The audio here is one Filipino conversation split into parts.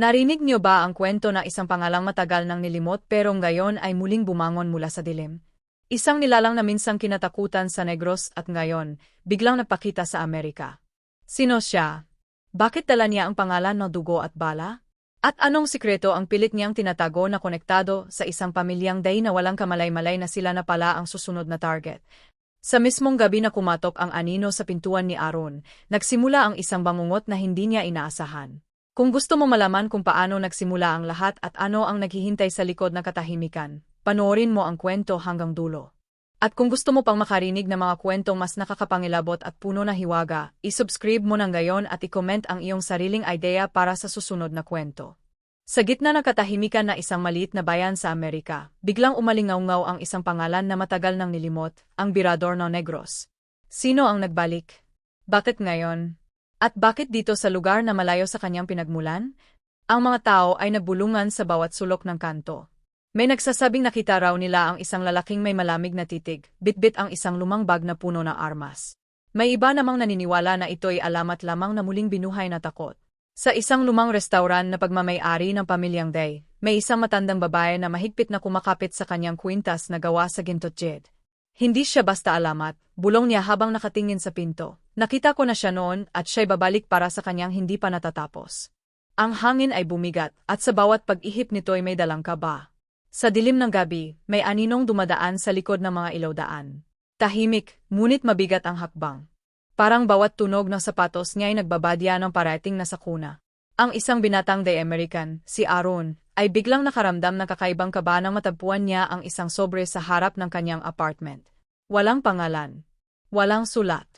Narinig niyo ba ang kwento na isang pangalang matagal nang nilimot pero ngayon ay muling bumangon mula sa dilim? Isang nilalang na minsang kinatakutan sa Negros at ngayon, biglang nagpakita sa Amerika. Sino siya? Bakit dala niya ang pangalan ng dugo at bala? At anong sikreto ang pilit niyang tinatago na konektado sa isang pamilyang day na walang kamalay-malay na sila na pala ang susunod na target? Sa mismong gabi na kumatok ang anino sa pintuan ni Aaron, nagsimula ang isang bangungot na hindi niya inaasahan. Kung gusto mo malaman kung paano nagsimula ang lahat at ano ang naghihintay sa likod ng katahimikan, panoorin mo ang kwento hanggang dulo. At kung gusto mo pang makarinig ng mga kwentong mas nakakapangilabot at puno na hiwaga, isubscribe mo nang gayon at i-comment ang iyong sariling idea para sa susunod na kwento. Sa gitna ng katahimikan na isang maliit na bayan sa Amerika, biglang umalingaw-ngaw ang isang pangalan na matagal nang nilimot, ang Birador no Negros. Sino ang nagbalik? Bakit ngayon? At bakit dito sa lugar na malayo sa kanyang pinagmulan? Ang mga tao ay nagbulungan sa bawat sulok ng kanto. May nagsasabing nakita raw nila ang isang lalaking may malamig na titig, bitbit ang isang lumang bag na puno ng armas. May iba namang naniniwala na ito'y alamat lamang na muling binuhay na takot. Sa isang lumang restauran na pagmamayari ng pamilyang Day, may isang matandang babae na mahigpit na kumakapit sa kanyang kwintas na gawa sa gintot jed. Hindi siya basta alamat, bulong niya habang nakatingin sa pinto. Nakita ko na siya noon at siya'y babalik para sa kanyang hindi pa natatapos. Ang hangin ay bumigat at sa bawat pag-ihip nito'y may dalang kaba. Sa dilim ng gabi, may aninong dumadaan sa likod ng mga ilawdaan. Tahimik, ngunit mabigat ang hakbang. Parang bawat tunog ng sapatos niya ay nagbabadya ng parating na sakuna. Ang isang binatang day American, si Aaron, ay biglang nakaramdam ng kakaibang kaba nang matagpuan niya ang isang sobre sa harap ng kanyang apartment. Walang pangalan. Walang sulat.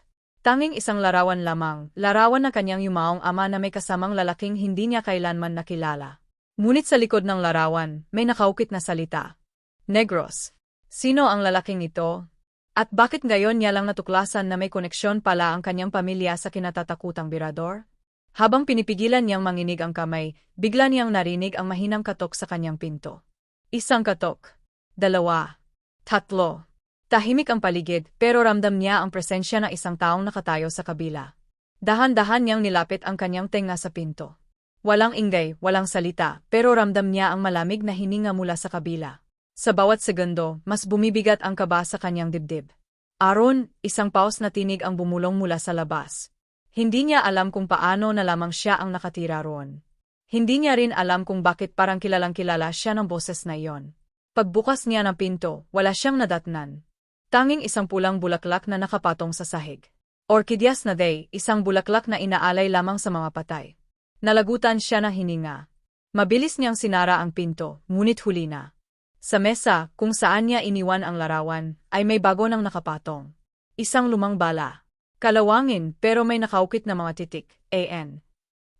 Tanging isang larawan lamang, larawan na kanyang yumaong ama na may kasamang lalaking hindi niya kailanman nakilala. Ngunit sa likod ng larawan, may nakaukit na salita. Negros. Sino ang lalaking ito? At bakit ngayon niya lang natuklasan na may koneksyon pala ang kanyang pamilya sa kinatatakutang birador? Habang pinipigilan niyang manginig ang kamay, bigla niyang narinig ang mahinang katok sa kanyang pinto. Isang katok. Dalawa. Tatlo. Tahimik ang paligid, pero ramdam niya ang presensya ng isang taong nakatayo sa kabila. Dahan-dahan niyang nilapit ang kanyang tenga sa pinto. Walang ingay, walang salita, pero ramdam niya ang malamig na hininga mula sa kabila. Sa bawat segundo, mas bumibigat ang kaba sa kanyang dibdib. Aron, isang paus na tinig ang bumulong mula sa labas. Hindi niya alam kung paano na lamang siya ang nakatira roon. Hindi niya rin alam kung bakit parang kilalang kilala siya ng boses na iyon. Pagbukas niya ng pinto, wala siyang nadatnan. Tanging isang pulang bulaklak na nakapatong sa sahig. Orchideas na day, isang bulaklak na inaalay lamang sa mga patay. Nalagutan siya na hininga. Mabilis niyang sinara ang pinto, ngunit huli na. Sa mesa, kung saan niya iniwan ang larawan, ay may bago nang nakapatong. Isang lumang bala. Kalawangin pero may nakaukit na mga titik, AN.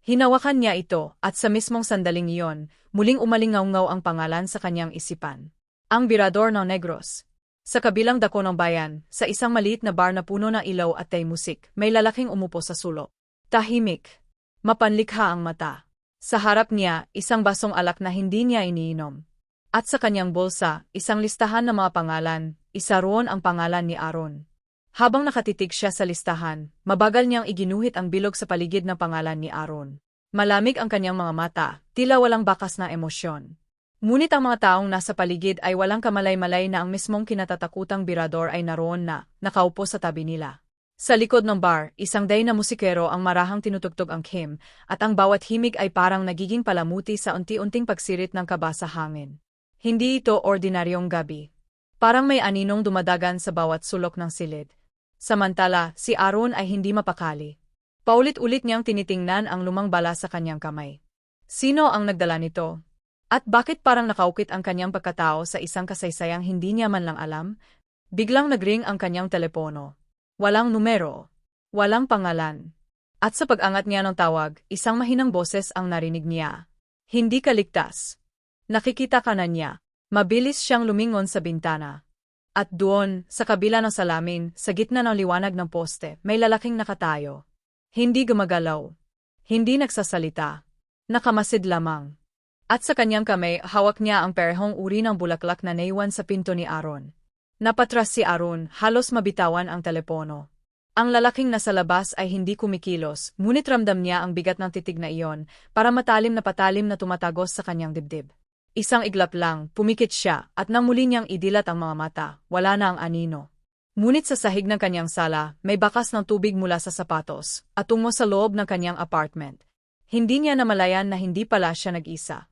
Hinawakan niya ito at sa mismong sandaling iyon, muling umalingaw-ngaw ang pangalan sa kanyang isipan. Ang Birador ng Negros. Sa kabilang dako ng bayan, sa isang maliit na bar na puno ng ilaw at tay musik, may lalaking umupo sa sulok. Tahimik. Mapanlikha ang mata. Sa harap niya, isang basong alak na hindi niya iniinom. At sa kanyang bulsa, isang listahan ng mga pangalan, isa roon ang pangalan ni Aaron. Habang nakatitig siya sa listahan, mabagal niyang iginuhit ang bilog sa paligid ng pangalan ni Aaron. Malamig ang kanyang mga mata, tila walang bakas na emosyon. Ngunit ang mga taong nasa paligid ay walang kamalay-malay na ang mismong kinatatakutang birador ay naroon na, nakaupo sa tabi nila. Sa likod ng bar, isang day na musikero ang marahang tinutugtog ang Kim, at ang bawat himig ay parang nagiging palamuti sa unti-unting pagsirit ng kaba sa hangin. Hindi ito ordinaryong gabi. Parang may aninong dumadagan sa bawat sulok ng silid. Samantala, si Aaron ay hindi mapakali. Paulit-ulit niyang tinitingnan ang lumang bala sa kanyang kamay. Sino ang nagdala nito? At bakit parang nakaukit ang kanyang pagkatao sa isang kasaysayang hindi niya man lang alam? Biglang nagring ang kanyang telepono. Walang numero. Walang pangalan. At sa pag-angat niya ng tawag, isang mahinang boses ang narinig niya. Hindi ka ligtas. Nakikita ka na niya. Mabilis siyang lumingon sa bintana. At doon, sa kabila ng salamin, sa gitna ng liwanag ng poste, may lalaking nakatayo. Hindi gumagalaw. Hindi nagsasalita. Nakamasid lamang. At sa kanyang kamay, hawak niya ang perhong uri ng bulaklak na naiwan sa pinto ni Aaron. Napatras si Aaron, halos mabitawan ang telepono. Ang lalaking nasa labas ay hindi kumikilos, ngunit ramdam niya ang bigat ng titig na iyon, para matalim na patalim na tumatagos sa kanyang dibdib. Isang iglap lang, pumikit siya, at nang muli niyang idilat ang mga mata, wala na ang anino. Ngunit sa sahig ng kanyang sala, may bakas ng tubig mula sa sapatos, at tungo sa loob ng kanyang apartment. Hindi niya namalayan na hindi pala siya nag-isa.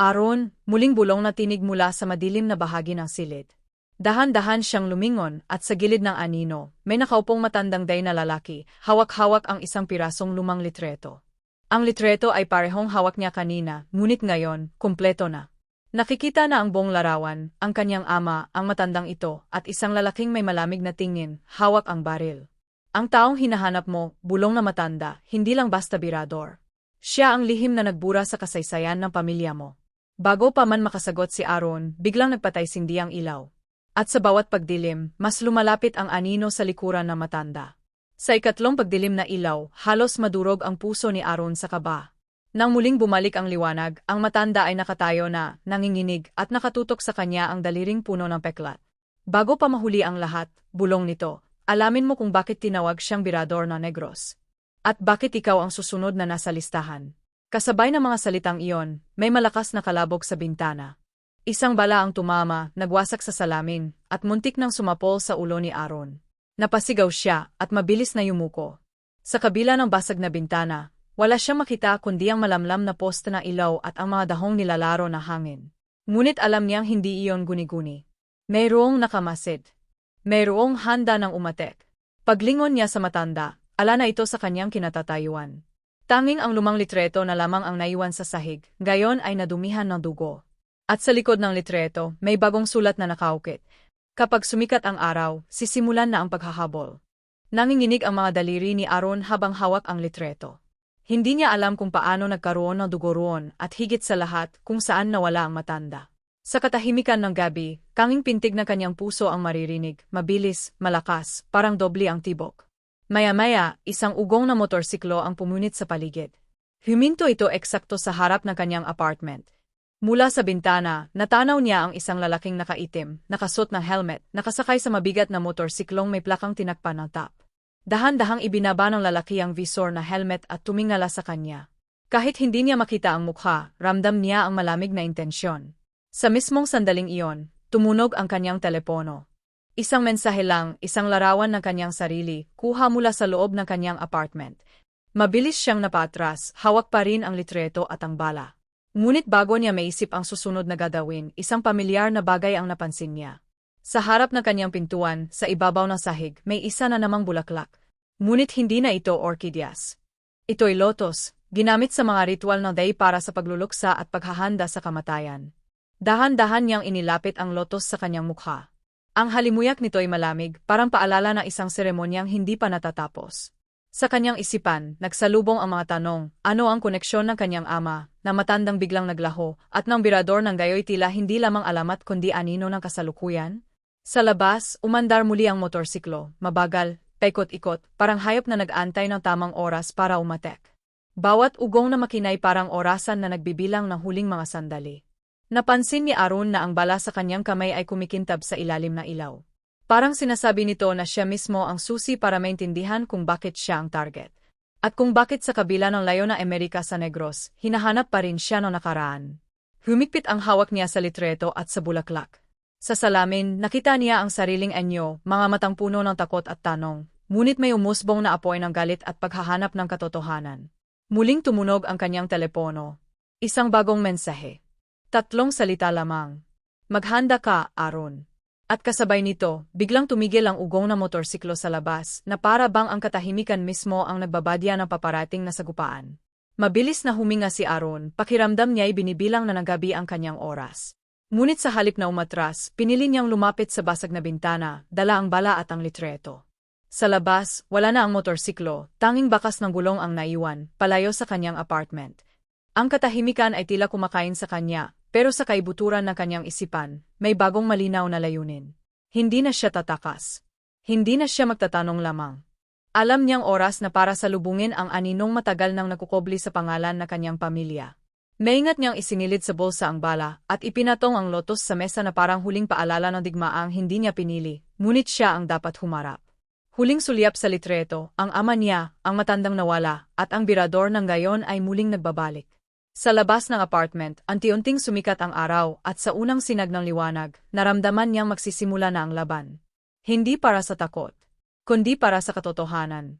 Aron, muling bulong na tinig mula sa madilim na bahagi ng silid. Dahan-dahan siyang lumingon at sa gilid ng anino, may nakaupong matandang day na lalaki, hawak-hawak ang isang pirasong lumang litreto. Ang litreto ay parehong hawak niya kanina, ngunit ngayon, kumpleto na. Nakikita na ang buong larawan, ang kanyang ama, ang matandang ito, at isang lalaking may malamig na tingin, hawak ang baril. Ang taong hinahanap mo, bulong na matanda, hindi lang basta birador. Siya ang lihim na nagbura sa kasaysayan ng pamilya mo. Bago pa man makasagot si Aaron, biglang nagpatay sindi ang ilaw. At sa bawat pagdilim, mas lumalapit ang anino sa likuran ng matanda. Sa ikatlong pagdilim na ilaw, halos madurog ang puso ni Aaron sa kaba. Nang muling bumalik ang liwanag, ang matanda ay nakatayo na, nanginginig, at nakatutok sa kanya ang daliring puno ng peklat. Bago pa mahuli ang lahat, bulong nito, alamin mo kung bakit tinawag siyang birador na negros. At bakit ikaw ang susunod na nasa listahan. Kasabay ng mga salitang iyon, may malakas na kalabog sa bintana. Isang bala ang tumama, nagwasak sa salamin, at muntik nang sumapol sa ulo ni Aaron. Napasigaw siya, at mabilis na yumuko. Sa kabila ng basag na bintana, wala siyang makita kundi ang malamlam na poste na ilaw at ang mga dahong nilalaro na hangin. Ngunit alam niyang hindi iyon guni-guni. Mayroong nakamasid. Mayroong handa ng umatek. Paglingon niya sa matanda, ala na ito sa kanyang kinatatayuan. Tanging ang lumang litreto na lamang ang naiwan sa sahig, gayon ay nadumihan ng dugo. At sa likod ng litreto, may bagong sulat na nakaukit. Kapag sumikat ang araw, sisimulan na ang paghahabol. Nanginginig ang mga daliri ni Aaron habang hawak ang litreto. Hindi niya alam kung paano nagkaroon ng dugo roon at higit sa lahat kung saan nawala ang matanda. Sa katahimikan ng gabi, kanging pintig ng kanyang puso ang maririnig, mabilis, malakas, parang doble ang tibok. Maya-maya, isang ugong na motorsiklo ang pumunit sa paligid. Huminto ito eksakto sa harap ng kanyang apartment. Mula sa bintana, natanaw niya ang isang lalaking nakaitim, nakasot ng helmet, nakasakay sa mabigat na motorsiklong may plakang tinakpan ng top. Dahan-dahang ibinaba ng lalaki ang visor na helmet at tumingala sa kanya. Kahit hindi niya makita ang mukha, ramdam niya ang malamig na intensyon. Sa mismong sandaling iyon, tumunog ang kanyang telepono. Isang mensahe lang, isang larawan ng kanyang sarili, kuha mula sa loob ng kanyang apartment. Mabilis siyang napatras, hawak pa rin ang litreto at ang bala. Ngunit bago niya maisip ang susunod na gagawin, isang pamilyar na bagay ang napansin niya. Sa harap ng kanyang pintuan, sa ibabaw ng sahig, may isa na namang bulaklak. Ngunit hindi na ito orchideas. Ito'y lotos, ginamit sa mga ritual ng day para sa pagluluksa at paghahanda sa kamatayan. Dahan-dahan niyang inilapit ang lotos sa kanyang mukha. Ang halimuyak nito'y malamig, parang paalala ng isang seremonyang hindi pa natatapos. Sa kanyang isipan, nagsalubong ang mga tanong, ano ang koneksyon ng kanyang ama, na matandang biglang naglaho, at ng birador ng gayoy tila hindi lamang alamat kundi anino ng kasalukuyan? Sa labas, umandar muli ang motorsiklo, mabagal, paikot-ikot, parang hayop na nag-antay ng tamang oras para umatek. Bawat ugong na makinay parang orasan na nagbibilang ng huling mga sandali. Napansin ni Arun na ang bala sa kanyang kamay ay kumikintab sa ilalim na ilaw. Parang sinasabi nito na siya mismo ang susi para maintindihan kung bakit siya ang target. At kung bakit sa kabila ng layo na Amerika sa Negros, hinahanap pa rin siya no nakaraan. Humikpit ang hawak niya sa litreto at sa bulaklak. Sa salamin, nakita niya ang sariling anyo, mga matang puno ng takot at tanong, ngunit may umusbong na apoy ng galit at paghahanap ng katotohanan. Muling tumunog ang kanyang telepono. Isang bagong mensahe. Tatlong salita lamang. Maghanda ka, Aaron. At kasabay nito, biglang tumigil ang ugong na motorsiklo sa labas, na para bang ang katahimikan mismo ang nagbabadya ng paparating na sagupaan. Mabilis na huminga si Aaron, pakiramdam niya'y binibilang na nagabi ang kanyang oras. Ngunit sa halip na umatras, pinili niyang lumapit sa basag na bintana, dala ang bala at ang litreto. Sa labas, wala na ang motorsiklo, tanging bakas ng gulong ang naiwan, palayo sa kanyang apartment. Ang katahimikan ay tila kumakain sa kanya, pero sa kaibuturan ng kanyang isipan, may bagong malinaw na layunin. Hindi na siya tatakas. Hindi na siya magtatanong lamang. Alam niyang oras na para salubungin ang aninong matagal nang nakukobli sa pangalan na kanyang pamilya. Maingat niyang isinilid sa bulsa ang bala at ipinatong ang lotos sa mesa na parang huling paalala ng digmaang hindi niya pinili, ngunit siya ang dapat humarap. Huling sulyap sa litreto, ang ama niya, ang matandang nawala, at ang birador ng gayon ay muling nagbabalik. Sa labas ng apartment, anti-unting sumikat ang araw at sa unang sinag ng liwanag, naramdaman niyang magsisimula na ang laban. Hindi para sa takot, kundi para sa katotohanan.